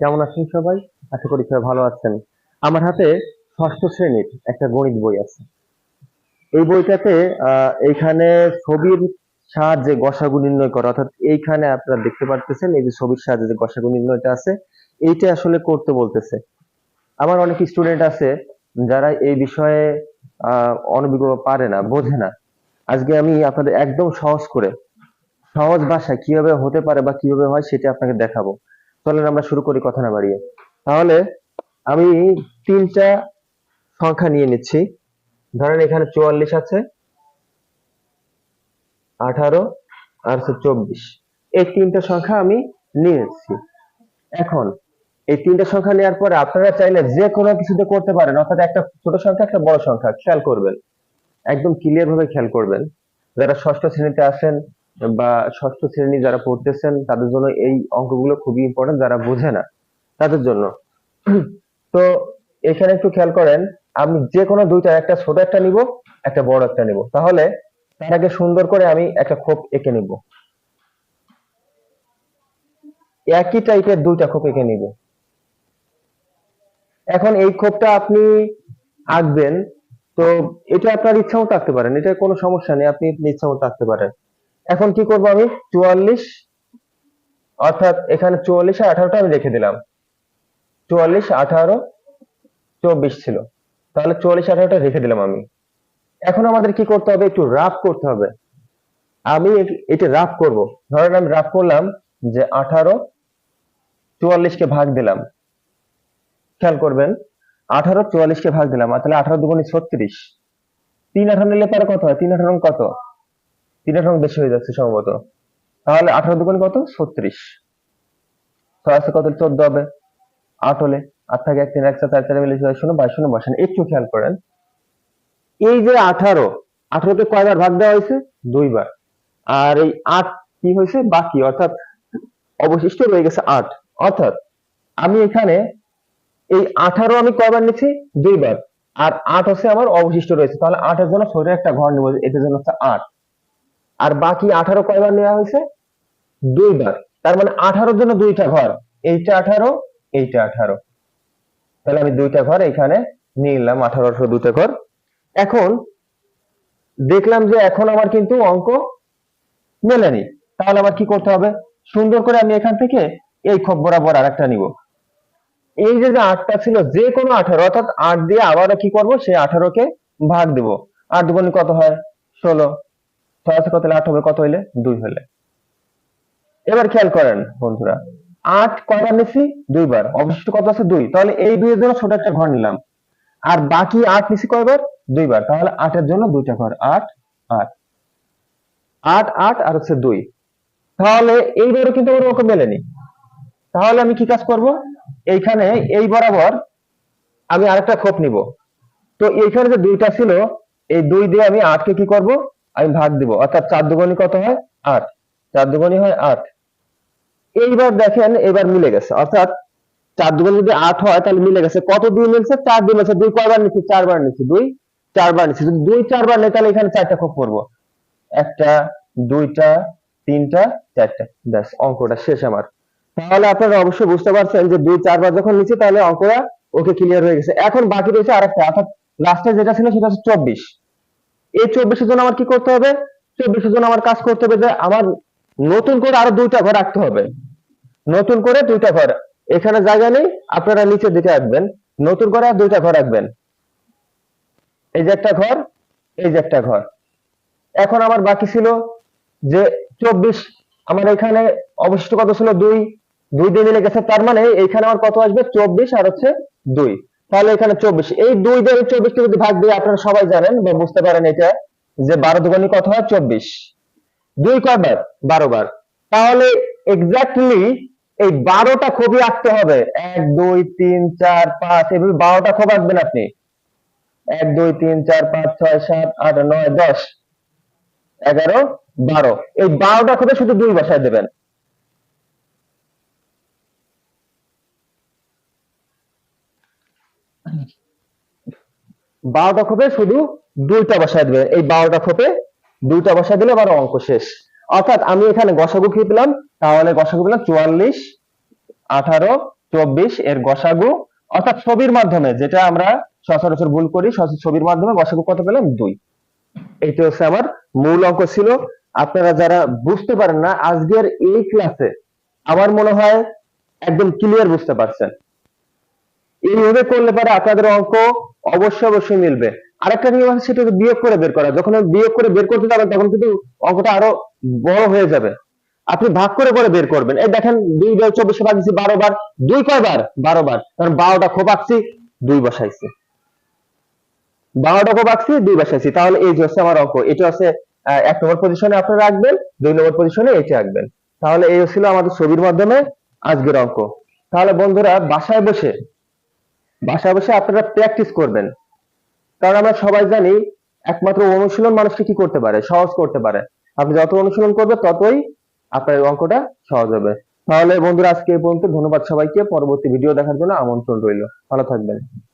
কেমন আছেন সবাই? আশা করি সবাই ভালো আছেন। আমার হাতে ষষ্ঠ শ্রেণির একটা গণিত বই আছে। এই বইটাতে এইখানে ছবির সাহায্যে গসাগু নির্ণয় করা, অর্থাৎ এইখানে আপনারা দেখতে পারতেছেন এই যে ছবির সাহায্যে গসাগু নির্ণয়টা আছে, এইটা আসলে করতে বলতেছে। আমার অনেক স্টুডেন্ট আছে যারা এই বিষয়ে অনভিজ্ঞ পারে না, বোঝে না। আজকে আমি আপনাদের একদম সহজ করে, সহজ ভাষায় কীভাবে হতে পারে বা কীভাবে হয় সেটা আপনাকে দেখাবো। চলেন আমরা শুরু করি কথা না বাড়িয়ে। তাহলে আমি তিনটা সংখ্যা নিয়ে নিচ্ছি। ধরেন এখানে চুয়াল্লিশ আছে, আঠারো আর চব্বিশ। এই তিনটা সংখ্যা আমি নিয়ে নিচ্ছি। এখন এই তিনটা সংখ্যা নেওয়ার পরে আপনারা চাইলে যে কোনো কিছুতে করতে পারেন, অর্থাৎ একটা ছোট সংখ্যা, একটা বড় সংখ্যা, খেয়াল করবেন। একদম ক্লিয়ার ভাবে খেয়াল করবেন। যারা ষষ্ঠ শ্রেণীতে আসেন বা ষষ্ঠ শ্রেণি যারা পড়তেছেন, তাদের জন্য এই অঙ্কগুলো খুবই ইম্পর্টেন্ট যারা বোঝে না, তাদের জন্য। তো এখানে একটু খেয়াল করেন, আমি যে কোনো দুইটা, একটা ছোট একটা নিব, একটা বড় একটা নিব। তাহলে তার সুন্দর করে আমি একটা খোপ এঁকে নিব। একই টাইপের দুইটা খোপ এঁকে নিব। এখন এই খোপটা আপনি আঁকবেন, তো এটা আপনার ইচ্ছা মতো আঁকতে পারেন এটা কোনো সমস্যা নেই, আপনি আপনার ইচ্ছা মতো আঁকতে পারেন। এখন কি করব আমি? চুয়াল্লিশ। অর্থাৎ এখানে চুয়াল্লিশ আর আঠারোটা আমি রেখে দিলাম। চুয়াল্লিশ, আঠারো, চব্বিশ ছিল। তাহলে চুয়াল্লিশ, আঠারোটা রেখে দিলাম আমি। এখন আমাদের কি করতে হবে? একটু রাফ করতে হবে। আমি এটা রাফ করব। ধরেন আমি রাফ করলাম যে আঠারো চুয়াল্লিশকে ভাগ দিলাম। খেয়াল করবেন, আঠারো চুয়াল্লিশকে ভাগ দিলাম। তাহলে আঠারো দুগুণি ছত্রিশ। তিন আঠারো নিলে পরে কত হয়? তিন আঠারো কত? তিন আঠারো বেশি হয়ে যাচ্ছে সম্ভবত। তাহলে আঠারো দুগুণি কত? ছত্রিশ। ছয় আছে কত? চোদ্দ হবে। আট হলে আট থেকে এক, তিন, এক, চার চার মিলে ছয়, শূন্য, বাইশ, শূন্য বসেন একটু খেয়াল করেন। এই যে আঠারো, আঠারোকে কয়বার ভাগ দেওয়া হয়েছে? দুইবার। আর এই আট কি হয়েছে? বাকি, অর্থাৎ অবশিষ্ট রয়ে গেছে আট। অর্থাৎ আমি এখানে এই আঠারো আমি কয়বার নিচ্ছি? দুইবার। আর আট হচ্ছে আমার অবশিষ্ট রয়েছে। তাহলে আটের জন্য ছোট একটা ঘর নেব, এটার জন্য হচ্ছে আট। আর বাকি আঠারো কয়বার নেওয়া হয়েছে? দুইবার। তার মানে আঠারোর জন্য দুইটা ঘর। এইটা আঠারো এইটা আঠারো। তাহলে আমি দুইটা ঘর এখানে নিয়ে নিলাম আঠারো আঠারো দুইটা ঘর। এখন দেখলাম যে এখন আমার কিন্তু অঙ্ক মেলেনি। তাহলে আমার কি করতে হবে? সুন্দর করে আমি এখান থেকে এই খোপ বরাবর আরেকটা নিব। এই যে যে আটটা ছিল, যে কোনো আঠারো, অর্থাৎ আট দিয়ে আবারও কি করব? সেই আঠারোকে ভাগ দিব। আট দুগুণে কত হয়? ষোলো। ছয় আছে, কত আট হবে, কত হইলে দুই হলে এবার খেয়াল করেন বন্ধুরা, আট কয়বার নিচ্ছি দুইবার। অবশিষ্ট কত আছে? দুই। তাহলে এই দুইয়ের জন্য ছোট একটা ঘর নিলাম। আর বাকি আট নিচ্ছি কয়বার? দুইবার। তাহলে আটের জন্য দুইটা ঘর, আট আট। আট আট আর হচ্ছে দুই। তাহলে এইবারও কিন্তু আমার অঙ্ক মেলেনি। তাহলে আমি কি কাজ করব? এইখানে এই বরাবর আমি আরেকটা খোপ নিব। তো এইখানে যে দুইটা ছিল, এই দুই দিয়ে আমি আটকে কি করব? আমি ভাগ দিব, অর্থাৎ চার দুগুণি কত হয়? আট। চার দুগুণি হয় আট। এইবার দেখেন এবার মিলে গেছে। অর্থাৎ চার দুগুণ যদি আট হয়, তাহলে মিলে গেছে। কত দুই মিলছে? চার দুই মিলছে। দুই কয়বার নিচ্ছি? চারবার নিচ্ছি। দুই চারবার নিচ্ছি। যদি দুই চারবার নেই, তাহলে এখানে চারটা খোপ করব একটা, দুইটা, তিনটা, চারটা। ব্যাস, অঙ্কটা শেষ আমার। তাহলে আপনারা অবশ্যই বুঝতে পারছেন যে দুই চারবার যখন নিচ্ছি, তাহলে অঙ্কটা ওকে ক্লিয়ার হয়ে গেছে। এখন বাকি রয়েছে আরেকটা, অর্থাৎ লাস্টে যেটা ছিল, সেটা হচ্ছে চব্বিশ। এই চব্বিশের জন্য আমার কি করতে হবে? চব্বিশের জন্য আমার কাজ করতে হবে যে আমার নতুন করে আরও দুইটা ঘর রাখতে হবে। নতুন করে দুইটা ঘর। এখানে জায়গা নেই, আপনারা নিচের দিকে রাখবেন। নতুন করে দুইটা ঘর রাখবেন। এই যে একটা ঘর, এই যে একটা ঘর। এখন আমার বাকি ছিল যে চব্বিশ, আমার এখানে অবশিষ্ট কত ছিল? দুই। দুই দিয়ে মিলে গেছে, তার মানে এইখানে আমার কত আসবে? চব্বিশ আর হচ্ছে দুই। তাহলে এখানে চব্বিশ। এই দুই দিয়ে চব্বিশকে যদি ভাগ দিই আপনারা সবাই জানেন বা বুঝতে পারেন এটা, যে বারো দুগুণী কত হয়? চব্বিশ। দুই কয়বার বারো বার। তাহলে এক্স্যাক্টলি এই বারোটা ছবি আঁকতে হবে। এক, দুই, তিন, চার, পাঁচ, এভাবে বারোটা খোপ আঁকবেন আপনি। এক, দুই, তিন, চার, পাঁচ, ছয়, সাত, আট, নয়, দশ, এগারো, বারো। এই বারোটা খোপে শুধু দুই বসায় দেবেন। বারোটা খোপে শুধু দুইটা বসায় দেবেন এই বারোটা খোপে দুইটা বসায় দিলে আবার অঙ্ক শেষ। অর্থাৎ আমি এখানে গসাগু কি পেলাম? তাহলে গসাগু পেলাম চুয়াল্লিশ, আঠারো, চব্বিশ এর গসাগু। অর্থাৎ ছবির মাধ্যমে যেটা আমরা সচরাচর ভুল করি ছবির মাধ্যমে গসাগু কত পেলাম? দুই। এইটা হচ্ছে আমার মূল অঙ্ক ছিল। আপনারা যারা বুঝতে পারেন না, আজকের এই ক্লাসে আমার মনে হয় একদম ক্লিয়ার বুঝতে পারছেন। এইভাবে করলে পরে আপনাদের অঙ্ক অবশ্যই অবশ্যই মিলবে। আরেকটা নিয়ম আছে সেটা বিয়োগ করে বের করা। যখন বিয়োগ করে বের করতে যাবেন, তখন কিন্তু অঙ্কটা আরও বড় হয়ে যাবে। আপনি ভাগ করে করে বের করবেন। এই দেখেন, দুই বার চব্বিশে ভাগ দিচ্ছি বারো বার, দুই কয়বার বারো? বার কারণ বারোটা খোপ আঁকছি, দুই বসাইছি। বারোটা খোপ আঁকছি, দুই বসাইছি। তাহলে এই যে হচ্ছে আমার অঙ্ক, এটা হচ্ছে এক নম্বর পজিশনে আপনি রাখবেন দুই নম্বর পজিশনে এটা রাখবেন তাহলে এই ছিল আমাদের ছবির মাধ্যমে আজকের অঙ্ক। তাহলে বন্ধুরা, বাসায় বসে বাসায় বসে আপনারা প্র্যাকটিস করবেন। কারণ আমরা সবাই জানি একমাত্র অনুশীলন মানুষকে কি করতে পারে? সহজ করতে পারে। আপনি যত অনুশীলন করবে, ততই আপনার অঙ্কটা সহজ হবে। তাহলে বন্ধুরা, আজকে এই পর্যন্ত। ধন্যবাদ সবাইকে। পরবর্তী ভিডিও দেখার জন্য আমন্ত্রণ রইল। ভালো থাকবেন।